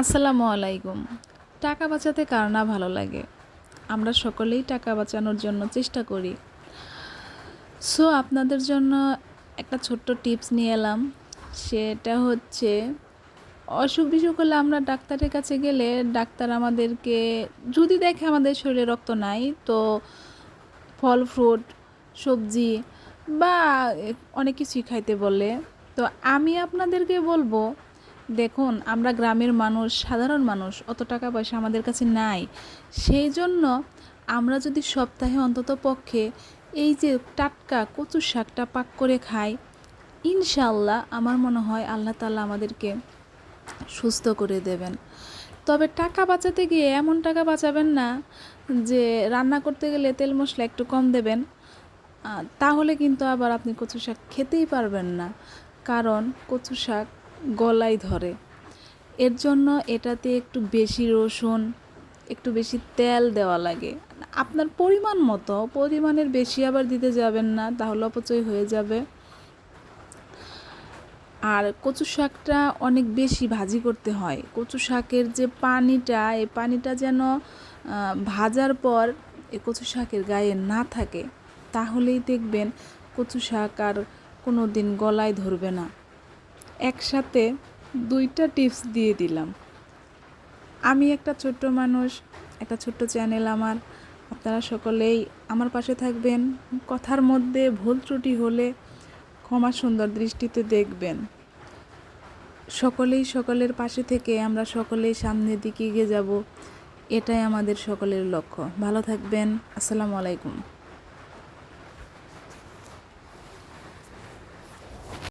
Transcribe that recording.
আসসালামু আলাইকুম। টাকা বাঁচাতে কার না ভালো লাগে? আমরা সকলেই টাকা বাঁচানোর জন্য চেষ্টা করি। সো আপনাদের জন্য একটা ছোট্ট টিপস নিয়ে এলাম। সেটা হচ্ছে, অসুখ বিসুখ হলে আমরা ডাক্তারের কাছে গেলে ডাক্তার আমাদেরকে, যদি দেখে আমাদের শরীরে রক্ত নাই, তো ফল, ফ্রুট, সবজি বা অনেক কিছুই খাইতে বলে। তো আমি আপনাদেরকে বলব দেখুন, আমরা গ্রামের মানুষ, সাধারণ মানুষ, অত টাকা পয়সা আমাদের কাছে নাই। সেই জন্য আমরা যদি সপ্তাহে অন্তত পক্ষে এই যে টাটকা কচু শাকটা পাক করে খাই ইনশাল্লাহ আমার মনে হয় আল্লাহ তাআলা আমাদেরকে সুস্থ করে দেবেন। তবে টাকা বাঁচাতে গিয়ে এমন টাকা বাঁচাবেন না যে রান্না করতে গেলে তেল মশলা একটু কম দেবেন তাহলে কিন্তু আবার আপনি কচু শাক খেতেই পারবেন না। কারণ কচু শাক গলায় ধরে। এর জন্য এটাতে একটু বেশি রসুন, একটু বেশি তেল দেওয়া লাগে। আপনার পরিমাণ মতো, পরিমাণের বেশি আবার দিতে যাবেন না, তাহলে অপচয় হয়ে যাবে। আর কচু শাকটা অনেক বেশি ভাজি করতে হয়। কচু শাকের যে পানিটা, এই পানিটা যেন ভাজার পর এ কচু শাকের গায়ে না থাকে, তাহলেই দেখবেন কচু শাক আর কোনো দিন গলায় ধরবে না। একসাথে দুইটা টিপস দিয়ে দিলাম। আমি একটা ছোট্ট মানুষ, একটা ছোট্ট চ্যানেল আমার। আপনারা সকলেই আমার পাশে থাকবেন। কথার মধ্যে ভুল ত্রুটি হলে ক্ষমা সুন্দর দৃষ্টিতে দেখবেন। সকলেই সকলের পাশে থেকে আমরা সকলেই সামনের দিকে এগিয়ে যাব। এটাই আমাদের সকলের লক্ষ্য। ভালো থাকবেন। আসসালামু আলাইকুম।